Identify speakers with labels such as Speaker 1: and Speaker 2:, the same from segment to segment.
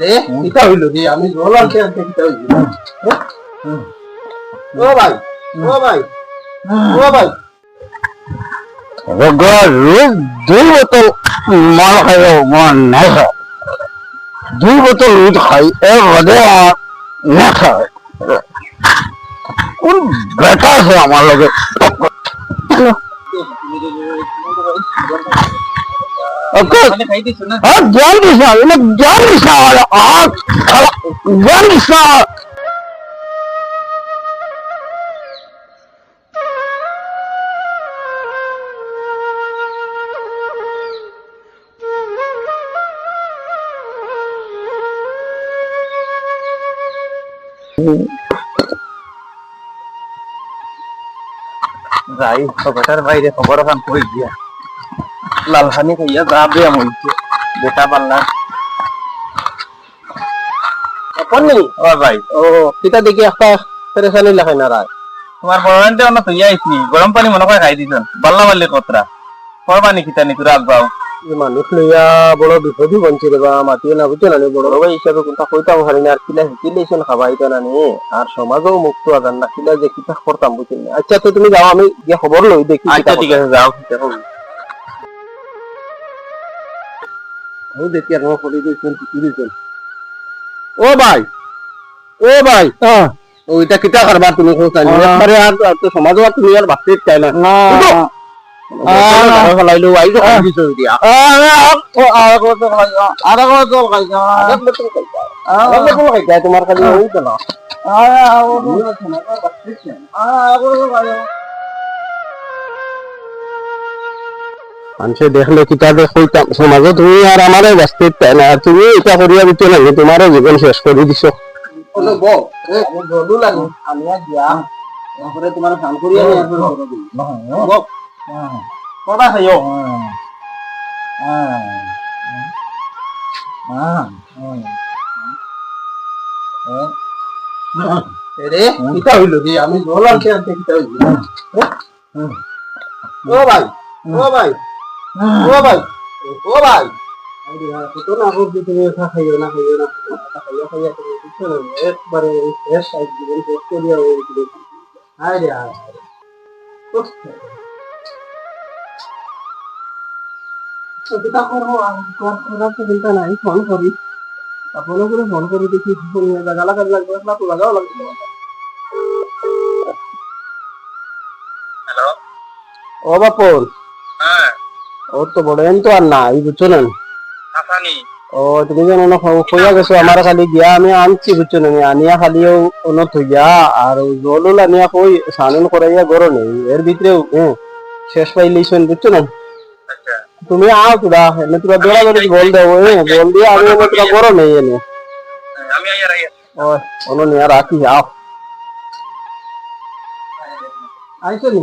Speaker 1: রে কিতা হইল রে আমি জল আনতে আনতে হইল। ও ভাই ও ভাই ও ভাই।
Speaker 2: রোজ দুই বোতল মাল খাই নাই খায় দুই বোতল উঠ খাই এর বাদে আমার না খায় কোন বেটা আছে আমার লগে? জ্ঞান দিস না। এনে জ্ঞান দিস না আর আর জ্ঞান দিস
Speaker 1: যাই বেটার বাইরে খবর এখন কই দিয়া লালখানি খাইয়া যা বেয়া মইছে বেটা পাল্লা। ও ভাই। ও কিতা দেখি একটা পেরেশানি লাগাই না রায়।
Speaker 3: তোমার অন্য তুই আইছি গরম পানি মনে করে খাই দিছন বাল্লা বাল্লি কতরা। খিতা নি আগবাও
Speaker 1: এই মানুষ লইয়া বড় বিপদই বঞ্চি রে বা মাতিয়ে না বুঝছ না বড় ভাই হিসাবে কোনটা কইতাম হারি না আর কিলা হিকিলেছেন খাবাইতো না নি আর সমাজও মুক্ত আদান না কিলা যে কিতা করতাম বুঝছেন না। আচ্ছা তো তুমি যাও আমি গিয়ে খবর লই দেখি
Speaker 3: আচ্ছা ঠিক আছে যাও
Speaker 1: আমি দেখি আর আমার ফটো দিয়েছেন কি দিয়েছেন ও ভাই ও ভাই। ওইটা কিতা করবা তুমি কোথায় একবারে আর আর তো সমাজও আর তুমি আর ভাবতে চাই না। ফেলাইলো আই তো দিছো দিয়া? তোমার ওই তো না। মানুষে দেখলে কিতাবে কইতাম সমাজে তুমি আর আমারে ব্যস্ত না আর তুমি এটা করিয়া দিতে লাগে তোমারও জীবন শেষ করে দিছ। কিতা আমি কিতা ভাই, ও ভাই। ও ভাই ও ভাই। চিন্তা নাই ফোন করি আপনারও করে ফোন করে দেখি জায়গা লাগবে না তো লাগাও লাগবে ও বাপন
Speaker 3: হ্যাঁ।
Speaker 1: ও তো বড় এন তো আর নাই বুঝছ না? ও তুমি যেন না কইয়া গেছো আমার খালি গিয়া আমি আনছি বুঝছ না আনিয়া খালিও অন্য থইয়া আর জলুল আনিয়া কই সানুন করাইয়া গরো নেই এর ভিতরেও হ্যাঁ শেষ পাইলেইছেন বুঝছ না?
Speaker 3: আচ্ছা।
Speaker 1: তুমি আও তোরা এনে তোরা দৌড়া দৌড়ি বল দেবো হ্যাঁ বল দিয়ে আমি এনে তোরা গরো নেই এনে।
Speaker 3: আমি আইয়া রাইয়া।
Speaker 1: ও অন্য নিয়ে রাখি আও। আইছো নি।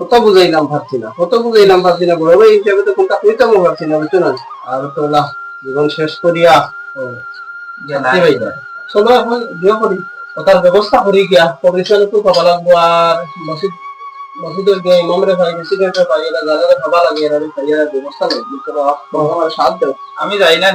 Speaker 1: কত বুঝাইলাম ভাবছি না কত বুঝাইলাম ভাবছি না বড় ভাই হিসাবে তো কোনটা কইতাম ভাবছি না বুঝছ না? আর তো না জীবন শেষ করিয়া চলো এখন বিয়ে করি। ওটার ব্যবস্থা করি গিয়া পরিচালক তো পাবা লাগবো আর মসজিদ মসজিদের গিয়ে ইমামরে ভাই প্রেসিডেন্টের ভাই এরা যারা খাবা লাগে এরা খাইয়া ব্যবস্থা লাগবে সাথ দাও
Speaker 3: আমি যাই না।